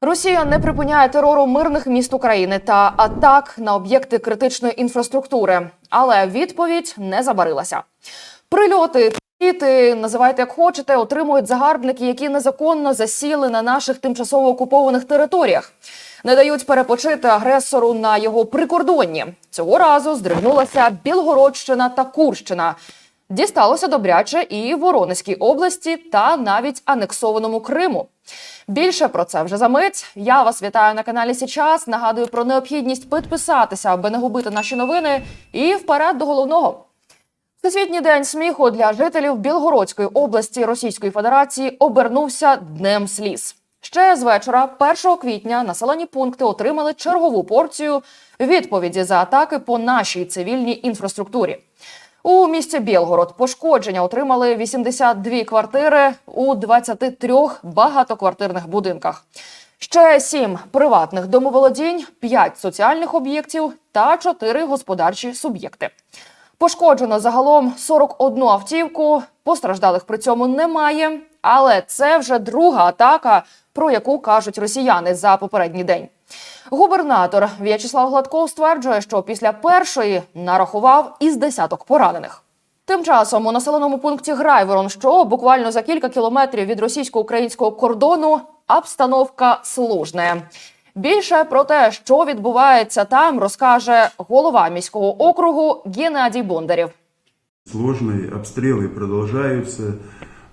Росія не припиняє терору мирних міст України та атак на об'єкти критичної інфраструктури, але відповідь не забарилася. Прильоти, піти, називайте як хочете, отримують загарбники, які незаконно засіли на наших тимчасово окупованих територіях. Не дають перепочити агресору на його прикордонні. Цього разу здригнулася Білгородщина та Курщина. Дісталося добряче і Воронезькій області та навіть анексованому Криму. Більше про це вже за мить. Я вас вітаю на каналі Січас. Нагадую про необхідність підписатися, аби не губити наші новини. І вперед до головного. Всесвітній день сміху для жителів Білгородської області Російської Федерації обернувся днем сліз. Ще з вечора, 1 квітня, населені пункти отримали чергову порцію відповіді за атаки по нашій цивільній інфраструктурі. У місті Білгород пошкодження отримали 82 квартири у 23 багатоквартирних будинках. Ще сім приватних домоволодінь, п'ять соціальних об'єктів та чотири господарчі суб'єкти. Пошкоджено загалом 41 автівку. Постраждалих при цьому немає. Але це вже друга атака, про яку кажуть росіяни за попередній день. Губернатор В'ячеслав Гладков стверджує, що після першої нарахував із десяток поранених. Тим часом у населеному пункті Грайворон, що буквально за кілька кілометрів від російсько-українського кордону, обстановка служна. Більше про те, що відбувається там, розкаже голова міського округу Геннадій Бондарєв. Сложные обстрелы продолжаются, э,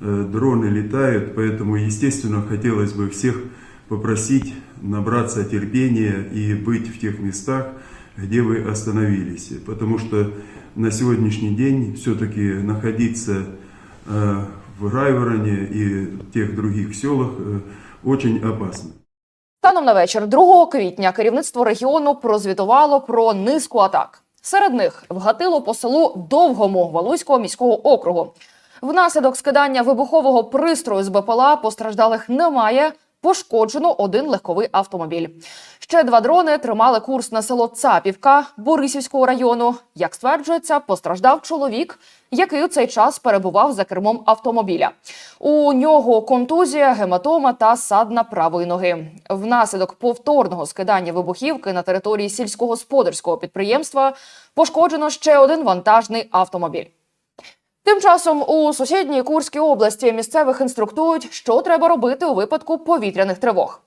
дроны летают, поэтому, естественно, хотелось бы всех попросить набраться терпения и быть в тех местах, где вы остановились. Потому что на сегодняшний день все-таки находиться э, в Райвороне и тех других селах э, очень опасно. Станом на вечір 2 квітня керівництво регіону прозвітувало про низку атак. Серед них вгатило по селу Довгому Валуйського міського округу. Внаслідок скидання вибухового пристрою з БПЛА постраждалих немає. Пошкоджено один легковий автомобіль. Ще два дрони тримали курс на село Цапівка Борисівського району. Як стверджується, постраждав чоловік, який у цей час перебував за кермом автомобіля. У нього контузія, гематома та садна правої ноги. Внаслідок повторного скидання вибухівки на території сільськогосподарського підприємства пошкоджено ще один вантажний автомобіль. Тим часом у сусідній Курській області місцевих інструктують, що треба робити у випадку повітряних тривог.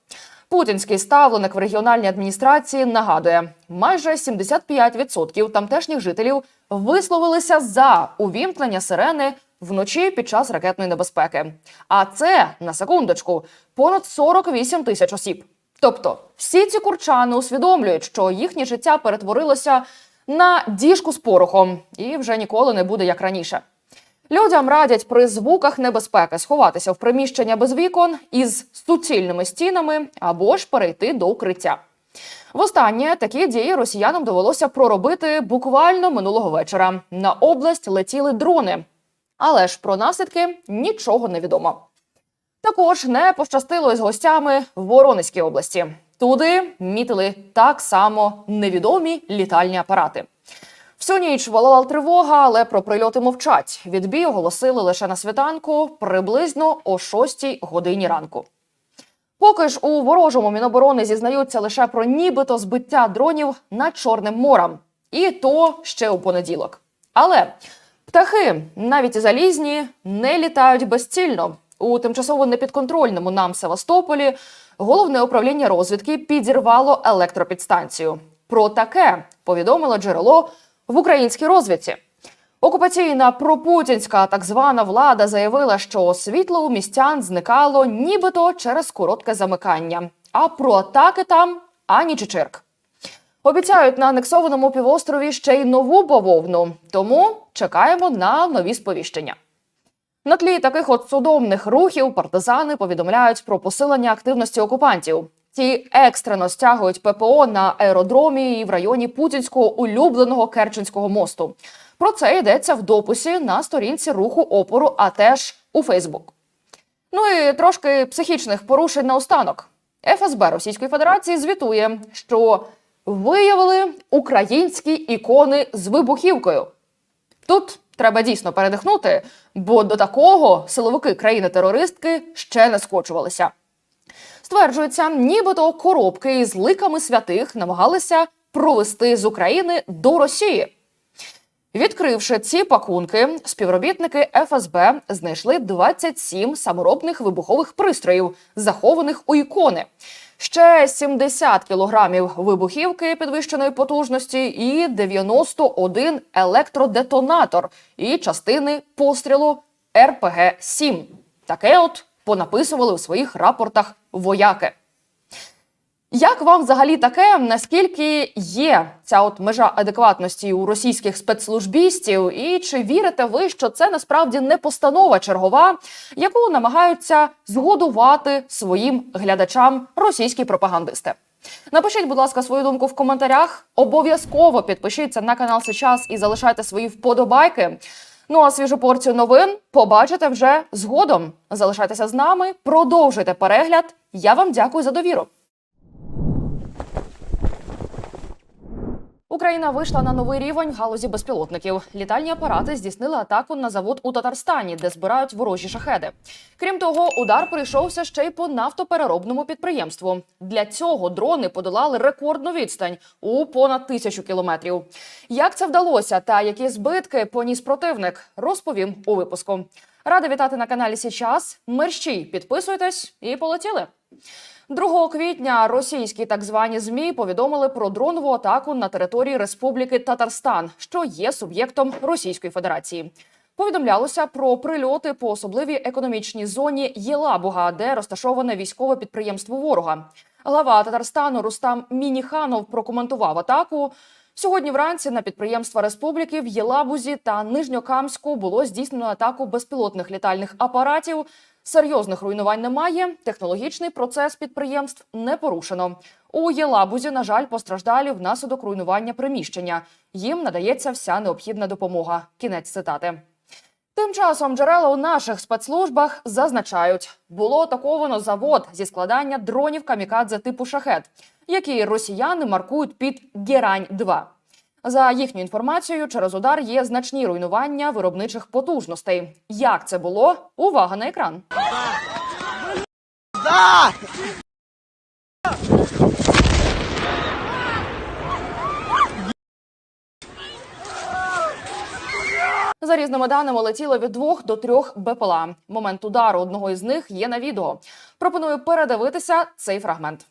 Путінський ставленик в регіональній адміністрації нагадує, майже 75% тамтешніх жителів висловилися за увімкнення сирени вночі під час ракетної небезпеки. А це на секундочку понад 48 тисяч осіб. Тобто, всі ці курчани усвідомлюють, що їхнє життя перетворилося на діжку з порохом і вже ніколи не буде як раніше. Людям радять при звуках небезпеки сховатися в приміщення без вікон із суцільними стінами або ж перейти до укриття. Востаннє такі дії росіянам довелося проробити буквально минулого вечора. На область летіли дрони, але ж про наслідки нічого не відомо. Також не пощастило із гостями в Воронезькій області. Туди мітили так само невідомі літальні апарати. Всю ніч волала тривога, але про прильоти мовчать. Відбій оголосили лише на світанку приблизно о 6 годині ранку. Поки ж у ворожому міноборони зізнаються лише про нібито збиття дронів над Чорним морем. І то ще у понеділок. Але птахи, навіть і залізні, не літають безцільно. У тимчасово непідконтрольному нам Севастополі головне управління розвідки підірвало електропідстанцію. Про таке повідомило джерело в українській розвідці. Окупаційна пропутінська так звана влада заявила, що світло у містян зникало нібито через коротке замикання. А про атаки там ані чичирк. Обіцяють на анексованому півострові ще й нову бавовну, тому чекаємо на нові сповіщення. На тлі таких от судомних рухів партизани повідомляють про посилення активності окупантів. Ті екстрено стягують ППО на аеродромі і в районі путінського улюбленого Керченського мосту. Про це йдеться в дописі на сторінці руху опору, а теж у Фейсбук. Ну і трошки психічних порушень наостанок. ФСБ Російської Федерації звітує, що виявили українські ікони з вибухівкою. Тут треба дійсно передихнути, бо до такого силовики країни-терористки ще не скочувалися. Стверджується, нібито коробки із ликами святих намагалися провести з України до Росії. Відкривши ці пакунки, співробітники ФСБ знайшли 27 саморобних вибухових пристроїв, захованих у ікони. Ще 70 кілограмів вибухівки підвищеної потужності і 91 електродетонатор і частини пострілу РПГ-7. Таке от понаписували у своїх рапортах вояки. Як вам взагалі таке? Наскільки є ця от межа адекватності у російських спецслужбістів? І чи вірите ви, що це насправді не постанова чергова, яку намагаються згодувати своїм глядачам російські пропагандисти? Напишіть, будь ласка, свою думку в коментарях. Обов'язково підпишіться на канал Сейчас і залишайте свої вподобайки. Ну а свіжу порцію новин побачите вже згодом. Залишайтеся з нами, продовжуйте перегляд. Я вам дякую за довіру. Україна вийшла на новий рівень галузі безпілотників. Літальні апарати здійснили атаку на завод у Татарстані, де збирають ворожі шахеди. Крім того, удар прийшовся ще й по нафтопереробному підприємству. Для цього дрони подолали рекордну відстань у понад тисячу кілометрів. Як це вдалося та які збитки поніс противник, розповім у випуску. Рада вітати на каналі Січас. Мерщій, підписуйтесь і полетіли. 2 квітня російські так звані змі повідомили про дронову атаку на території Республіки Татарстан, що є суб'єктом Російської Федерації. Повідомлялося про прильоти по особливій економічній зоні Єлабуга, де розташоване військове підприємство ворога. Глава Татарстану Рустам Мініханов прокоментував атаку. Сьогодні вранці на підприємства республіки в Єлабузі та Нижньокамську було здійснено атаку безпілотних літальних апаратів. Серйозних руйнувань немає. Технологічний процес підприємств не порушено. У Єлабузі, на жаль, постраждалі внаслідок руйнування приміщення. Їм надається вся необхідна допомога. Кінець цитати. Тим часом джерела у наших спецслужбах зазначають, було атаковано завод зі складання дронів камікадзе типу шахет, які росіяни маркують під Герань 2 за їхню інформацією, через удар є значні руйнування виробничих потужностей. Як це було? Увага на екран. За різними даними летіло від двох до трьох БПЛА. Момент удару одного із них є на відео. Пропоную передивитися цей фрагмент.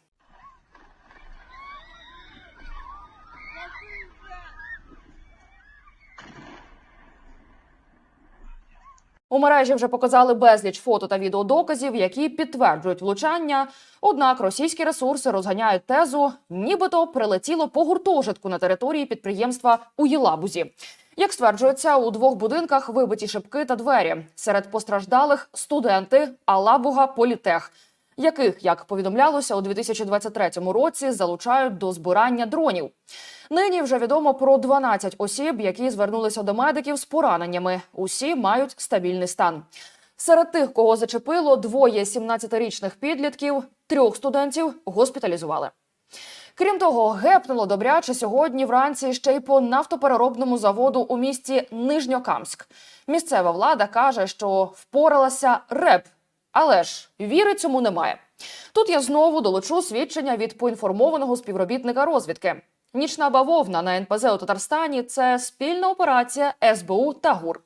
У мережі вже показали безліч фото та відеодоказів, які підтверджують влучання. Однак російські ресурси розганяють тезу, нібито прилетіло по гуртожитку на території підприємства у Єлабузі. Як стверджується, у двох будинках вибиті шибки та двері. Серед постраждалих студенти Алабуга Політех, яких, як повідомлялося, у 2023 році залучають до збирання дронів. Нині вже відомо про 12 осіб, які звернулися до медиків з пораненнями. Усі мають стабільний стан. Серед тих, кого зачепило, двоє 17-річних підлітків, трьох студентів госпіталізували. Крім того, гепнуло добряче сьогодні вранці ще й по нафтопереробному заводу у місті Нижньокамськ. Місцева влада каже, що впоралася РЕП, але ж віри цьому немає. Тут я знову долучу свідчення від поінформованого співробітника розвідки. Нічна бавовна на НПЗ у Татарстані це спільна операція СБУ та ГУР.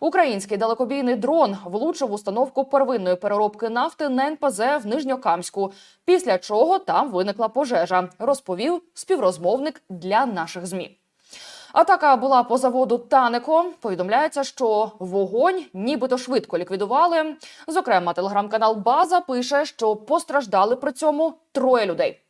Український далекобійний дрон влучив установку первинної переробки нафти на НПЗ в Нижньокамську, після чого там виникла пожежа, розповів співрозмовник для наших змі. Атака була по заводу Танеко. Повідомляється, що вогонь нібито швидко ліквідували. Зокрема, телеграм-канал База пише, що постраждали при цьому троє людей.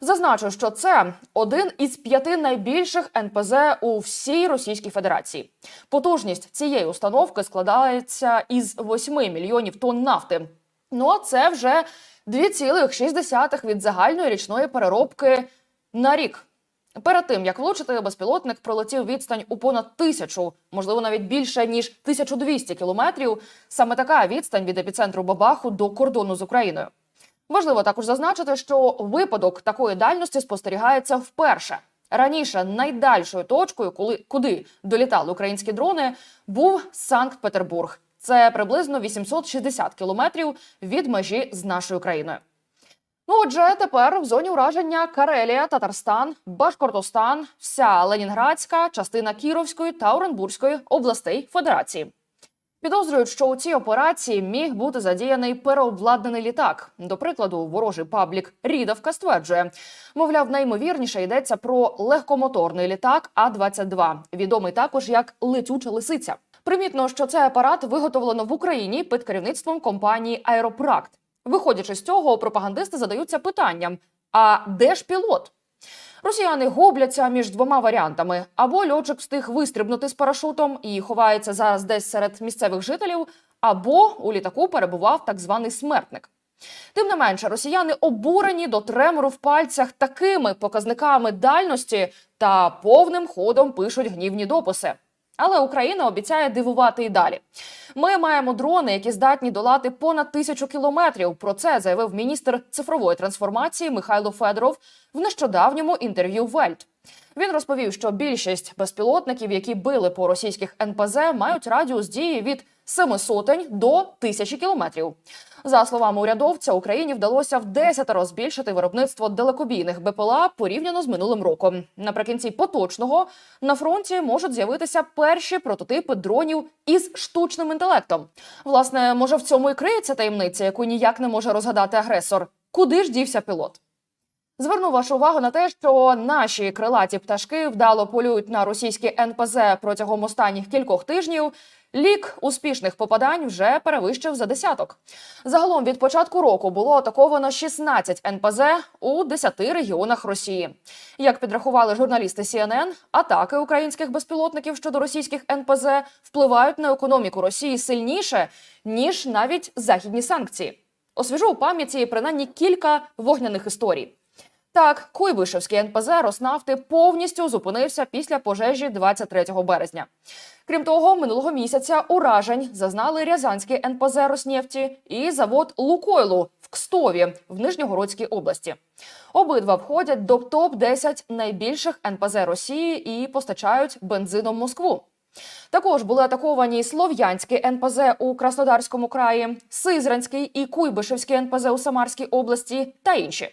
Зазначу, що це один із п'яти найбільших НПЗ у всій Російській Федерації. Потужність цієї установки складається із 8 мільйонів тонн нафти. Ну а це вже 2,6 від загальної річної переробки на рік. Перед тим як влучити, безпілотник пролетів відстань у понад тисячу, можливо, навіть більше ніж 1200 кілометрів. Саме така відстань від епіцентру Бабаху до кордону з Україною. Важливо також зазначити, що випадок такої дальності спостерігається вперше. Раніше найдальшою точкою, коли куди долітали українські дрони, був Санкт-Петербург. Це приблизно 860 кілометрів від межі з нашою країною. Ну, отже, тепер в зоні ураження Карелія, Татарстан, Башкортостан, вся Ленінградська, частина Кіровської та Оренбурзької областей Федерації. Підозрюють, що у цій операції міг бути задіяний переобладнаний літак. До прикладу, ворожий паблік Рідавка стверджує, мовляв, найімовірніше йдеться про легкомоторний літак А-22, відомий також як летюча лисиця. Примітно, що цей апарат виготовлено в Україні під керівництвом компанії Аеропракт. Виходячи з цього, пропагандисти задаються питанням: а де ж пілот? Росіяни губляться між двома варіантами: або льотчик встиг вистрибнути з парашутом і ховається зараз десь серед місцевих жителів, або у літаку перебував так званий смертник. Тим не менше, росіяни обурені до тремору в пальцях такими показниками дальності та повним ходом пишуть гнівні дописи. Але Україна обіцяє дивувати і далі. Ми маємо дрони, які здатні долати понад тисячу кілометрів. Про це заявив міністр цифрової трансформації Михайло Федоров в нещодавньому інтерв'ю Вельт. Він розповів, що більшість безпілотників, які били по російських НПЗ, мають радіус дії від семи сотень до тисячі кілометрів. За словами урядовця, Україні вдалося в десятеро збільшити виробництво далекобійних БПЛА порівняно з минулим роком. Наприкінці поточного на фронті можуть з'явитися перші прототипи дронів із штучним інтелектом. Власне, може в цьому і криється таємниця, яку ніяк не може розгадати агресор. Куди ж дівся пілот? Зверну вашу увагу на те, що наші крилаті пташки вдало полюють на російські НПЗ протягом останніх кількох тижнів. Лік успішних попадань вже перевищив за десяток. Загалом від початку року було атаковано 16 НПЗ у 10 регіонах Росії. Як підрахували журналісти CNN, атаки українських безпілотників щодо російських НПЗ впливають на економіку Росії сильніше ніж навіть західні санкції. Освіжу у пам'яті принаймні кілька вогняних історій. Так, Куйбишевський НПЗ Роснафти повністю зупинився після пожежі 23 березня. Крім того, минулого місяця уражень зазнали Рязанський НПЗ Роснефті і завод Лукойлу в Кстові в Нижньогородській області. Обидва входять до топ 10 найбільших НПЗ Росії і постачають бензином Москву. Також були атаковані Слов'янський НПЗ у Краснодарському краї, Сизранський і Куйбишевський НПЗ у Самарській області та інші.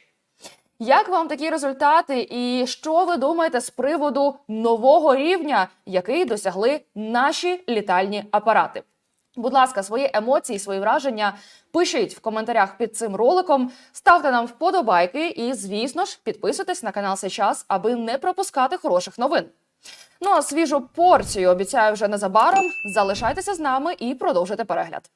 Як вам такі результати, і що ви думаєте з приводу нового рівня, який досягли наші літальні апарати? Будь ласка, свої емоції, свої враження пишіть в коментарях під цим роликом, ставте нам вподобайки і, звісно ж, підписуйтесь на канал сейчас, аби не пропускати хороших новин. Ну а свіжу порцію обіцяю вже незабаром. Залишайтеся з нами і продовжуйте перегляд.